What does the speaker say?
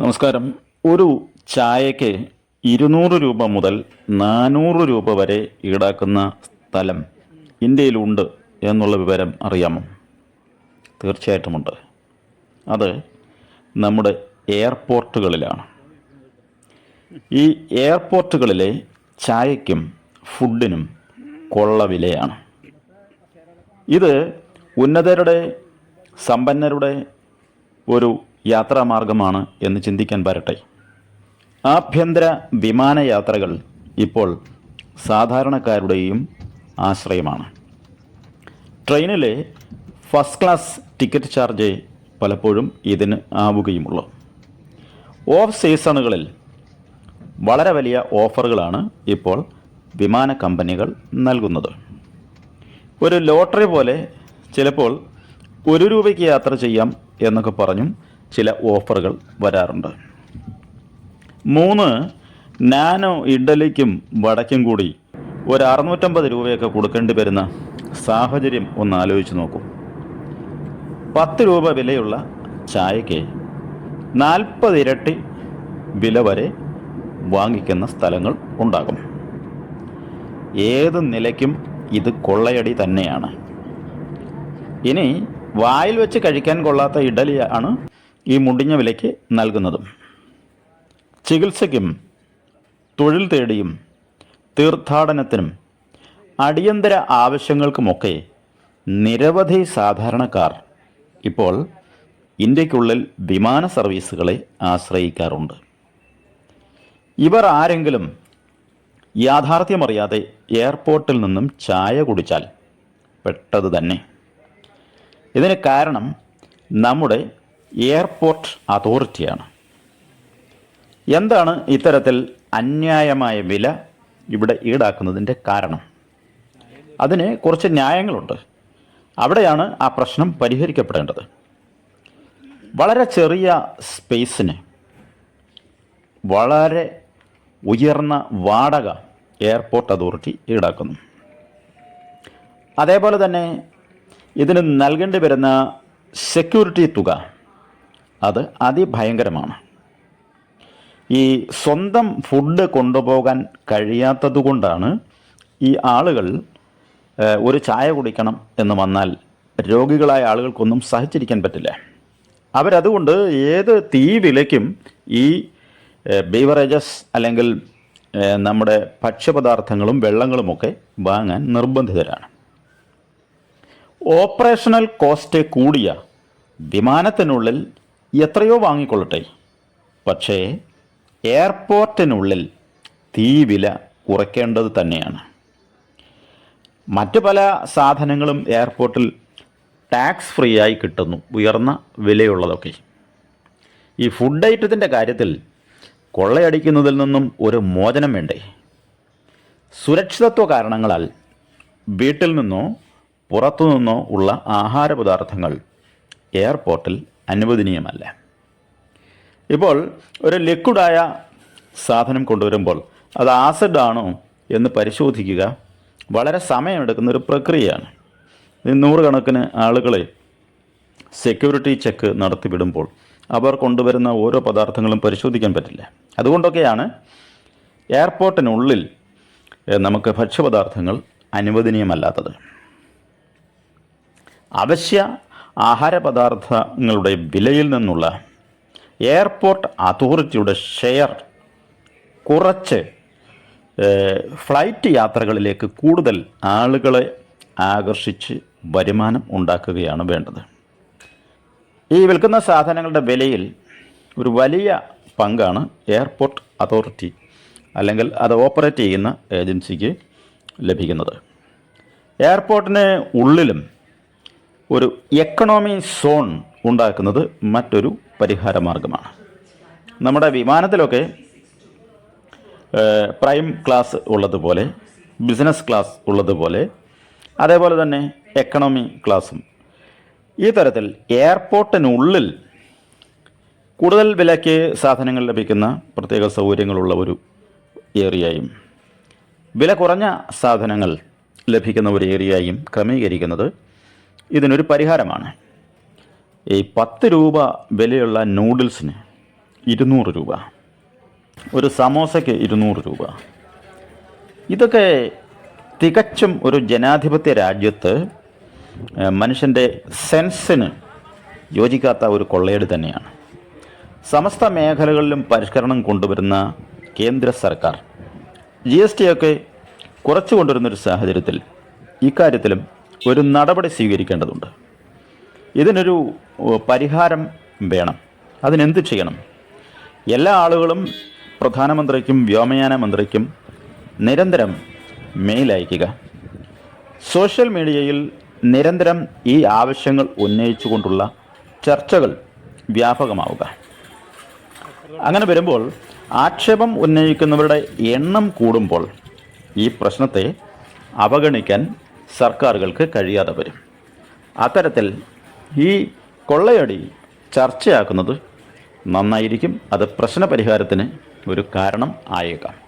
നമസ്കാരം. ഒരു ചായക്ക് ഇരുന്നൂറ് രൂപ മുതൽ നാനൂറ് രൂപ വരെ ഈടാക്കുന്ന സ്ഥലം ഇന്ത്യയിലുണ്ട് എന്നുള്ള വിവരം അറിയാമോ? തീർച്ചയായിട്ടുമുണ്ട് അത് നമ്മുടെ എയർപോർട്ടുകളിലാണ്. ഈ എയർപോർട്ടുകളിലെ ചായയ്ക്കും ഫുഡിനും കൊള്ള വിലയാണ്. ഇത് ഉന്നതരുടെ സമ്പന്നരുടെ ഒരു യാത്രാമാർഗമാണ് എന്ന് ചിന്തിക്കാൻ വരട്ടെ. ആഭ്യന്തര വിമാനയാത്രകൾ ഇപ്പോൾ സാധാരണക്കാരുടെയും ആശ്രയമാണ്. ട്രെയിനിലെ ഫസ്റ്റ് ക്ലാസ് ടിക്കറ്റ് ചാർജ് പലപ്പോഴും ഇതിന് ആവുകയുമുള്ളൂ. ഓഫ് സീസണുകളിൽ വളരെ വലിയ ഓഫറുകളാണ് ഇപ്പോൾ വിമാന കമ്പനികൾ നൽകുന്നത്. ഒരു ലോട്ടറി പോലെ ചിലപ്പോൾ ഒരു രൂപയ്ക്ക് യാത്ര ചെയ്യാം എന്നൊക്കെ പറഞ്ഞും ചില ഓഫറുകൾ വരാറുണ്ട്. മൂന്ന് നാനോ ഇഡലിക്കും വടക്കും കൂടി ഒരു അറുന്നൂറ്റമ്പത് രൂപയൊക്കെ കൊടുക്കേണ്ടി വരുന്ന സാഹചര്യം ഒന്ന് ആലോചിച്ച് നോക്കൂ. പത്ത് രൂപ വിലയുള്ള ചായക്ക് നാൽപ്പത് ഇരട്ടി വില വരെ വാങ്ങിക്കുന്ന സ്ഥലങ്ങൾ ഉണ്ടാകും. ഏത് നിലയ്ക്കും ഇത് കൊള്ളയടി തന്നെയാണ്. ഇനി വായിൽ വെച്ച് കഴിക്കാൻ കൊള്ളാത്ത ഇഡലിയാണ് ഈ മുടിഞ്ഞ വിലയ്ക്ക് നൽകുന്നതും. ചികിത്സയ്ക്കും തൊഴിൽ തേടിയും തീർത്ഥാടനത്തിനും അടിയന്തര ആവശ്യങ്ങൾക്കുമൊക്കെ നിരവധി സാധാരണക്കാർ ഇപ്പോൾ ഇന്ത്യക്കുള്ളിൽ വിമാന സർവീസുകളെ ആശ്രയിക്കാറുണ്ട്. ഇവർ ആരെങ്കിലും യാഥാർത്ഥ്യമറിയാതെ എയർപോർട്ടിൽ നിന്നും ചായ കുടിച്ചാൽ പെട്ടത് തന്നെ ഇതിന് കാരണം നമ്മുടെ എയർപോർട്ട് അതോറിറ്റിയാണ്. എന്താണ് ഇത്തരത്തിൽ അന്യായമായ വില ഇവിടെ ഈടാക്കുന്നതിന്റെ കാരണം? അതിന് കുറച്ച് ന്യായങ്ങളുണ്ട്. അവിടെയാണ് ആ പ്രശ്നം പരിഹരിക്കപ്പെടേണ്ടത്. വളരെ ചെറിയ സ്പേസിന് വളരെ ഉയർന്ന വാടക എയർപോർട്ട് അതോറിറ്റി ഈടാക്കുന്നു. അതേപോലെ തന്നെ ഇതിന് നൽകേണ്ടി വരുന്ന സെക്യൂരിറ്റി തുക അത് അതിഭയങ്കരമാണ്. ഈ സ്വന്തം ഫുഡ് കൊണ്ടുപോകാൻ കഴിയാത്തതുകൊണ്ടാണ് ഈ ആളുകൾ ഒരു ചായ കുടിക്കണം എന്ന് വന്നാൽ രോഗികളായ ആളുകൾക്കൊന്നും സഹിച്ചിരിക്കാൻ പറ്റില്ല. അവരതുകൊണ്ട് ഏത് തീ വിലയ്ക്കും ഈ ബീവറേജസ് അല്ലെങ്കിൽ നമ്മുടെ ഭക്ഷ്യപദാർത്ഥങ്ങളും വെള്ളങ്ങളുമൊക്കെ വാങ്ങാൻ നിർബന്ധിതരാണ്. ഓപ്പറേഷണൽ കോസ്റ്റ് കൂടിയ വിമാനത്തിനുള്ളിൽ എത്രയോ വാങ്ങിക്കൊള്ളട്ടെ. പക്ഷേ എയർപോർട്ടിനുള്ളിൽ തീ വില കുറയ്ക്കേണ്ടത് തന്നെയാണ്. മറ്റു പല സാധനങ്ങളും എയർപോർട്ടിൽ ടാക്സ് ഫ്രീ ആയി കിട്ടുന്നു ഉയർന്ന വിലയുള്ളതൊക്കെ. ഈ ഫുഡ് ഐറ്റത്തിന്റെ കാര്യത്തിൽ കൊള്ളയടിക്കുന്നതിൽ നിന്നും ഒരു മോചനം വേണ്ടേ? സുരക്ഷിതത്വ കാരണങ്ങളാൽ വീട്ടിൽ നിന്നോ പുറത്തുനിന്നോ ഉള്ള ആഹാര പദാർത്ഥങ്ങൾ എയർപോർട്ടിൽ അനുവദനീയമല്ല. ഇപ്പോൾ ഒരു ലിക്വിഡായ സാധനം കൊണ്ടുവരുമ്പോൾ അത് ആസിഡ് ആണോ എന്ന് പരിശോധിക്കുക. വളരെ സമയമെടുക്കുന്ന ഒരു പ്രക്രിയയാണ്. നൂറുകണക്കിന് ആളുകളെ സെക്യൂരിറ്റി ചെക്ക് നടത്തിവിടുമ്പോൾ അവർ കൊണ്ടുവരുന്ന ഓരോ പദാർത്ഥങ്ങളും പരിശോധിക്കാൻ പറ്റില്ല. അതുകൊണ്ടൊക്കെയാണ് എയർപോർട്ടിനുള്ളിൽ നമുക്ക് ഭക്ഷ്യപദാർത്ഥങ്ങൾ അനുവദനീയമല്ലാത്തത്. അവശ്യ ആഹാര പദാർത്ഥങ്ങളുടെ വിലയിൽ നിന്നുള്ള എയർപോർട്ട് അതോറിറ്റിയുടെ ഷെയർ കുറച്ച് ഫ്ലൈറ്റ് യാത്രകളിലേക്ക് കൂടുതൽ ആളുകളെ ആകർഷിച്ച് വരുമാനം ഉണ്ടാക്കുകയാണ് വേണ്ടത്. ഈ വിൽക്കുന്ന സാധനങ്ങളുടെ വിലയിൽ ഒരു വലിയ പങ്കാണ് എയർപോർട്ട് അതോറിറ്റി അല്ലെങ്കിൽ അത് ഓപ്പറേറ്റ് ചെയ്യുന്ന ഏജൻസിക്ക് ലഭിക്കുന്നത്. എയർപോർട്ടിന് ഉള്ളിലും ഒരു എക്കണോമി സോൺ ഉണ്ടാക്കുന്നത് മറ്റൊരു പരിഹാര മാർഗമാണ്. നമ്മുടെ വിമാനത്തിലൊക്കെ പ്രൈം ക്ലാസ് ഉള്ളതുപോലെ ബിസിനസ് ക്ലാസ് ഉള്ളതുപോലെ അതേപോലെ തന്നെ എക്കണോമി ക്ലാസ്സും ഈ തരത്തിൽ എയർപോർട്ടിനുള്ളിൽ കൂടുതൽ വിലയ്ക്ക് സാധനങ്ങൾ ലഭിക്കുന്ന പ്രത്യേക സൗകര്യങ്ങളുള്ള ഒരു ഏരിയയും വില കുറഞ്ഞ സാധനങ്ങൾ ലഭിക്കുന്ന ഒരു ഏരിയയും ക്രമീകരിക്കുന്നത് ഇതിനൊരു പരിഹാരമാണ്. ഈ പത്ത് രൂപ വിലയുള്ള നൂഡിൽസിന് ഇരുന്നൂറ് രൂപ. ഒരു സമോസയ്ക്ക് ഇരുന്നൂറ് രൂപ. ഇതൊക്കെ തികച്ചും ഒരു ജനാധിപത്യ രാജ്യത്ത് മനുഷ്യന്റെ സെൻസിന് യോജിക്കാത്ത ഒരു കൊള്ളയേട് തന്നെയാണ്. സമസ്ത മേഖലകളിലും പരിഷ്കരണം കൊണ്ടുവരുന്ന കേന്ദ്ര സർക്കാർ. ജി എസ് ടി ഒക്കെ കുറച്ചു കൊണ്ടുവരുന്നൊരു സാഹചര്യത്തിൽ ഇക്കാര്യത്തിലും ഒരു നടപടി സ്വീകരിക്കേണ്ടതുണ്ട്. ഇതിനൊരു പരിഹാരം വേണം. അതിനെന്ത് ചെയ്യണം? എല്ലാ ആളുകളും പ്രധാനമന്ത്രിക്കും വ്യോമയാന മന്ത്രിക്കും നിരന്തരം മെയിൽ അയക്കുക. സോഷ്യൽ മീഡിയയിൽ നിരന്തരം ഈ ആവശ്യങ്ങൾ ഉന്നയിച്ചുകൊണ്ടുള്ള ചർച്ചകൾ വ്യാപകമാവുക. അങ്ങനെ വരുമ്പോൾ ആക്ഷേപം ഉന്നയിക്കുന്നവരുടെ എണ്ണം കൂടുമ്പോൾ ഈ പ്രശ്നത്തെ അവഗണിക്കാൻ സർക്കാരുകൾക്ക് കഴിയാതെ വരും. അത്തരത്തിൽ ഈ കൊള്ളയടി ചർച്ചയാക്കുന്നത് നന്നായിരിക്കും. അത് പ്രശ്നപരിഹാരത്തിന് ഒരു കാരണം ആയേക്കാം.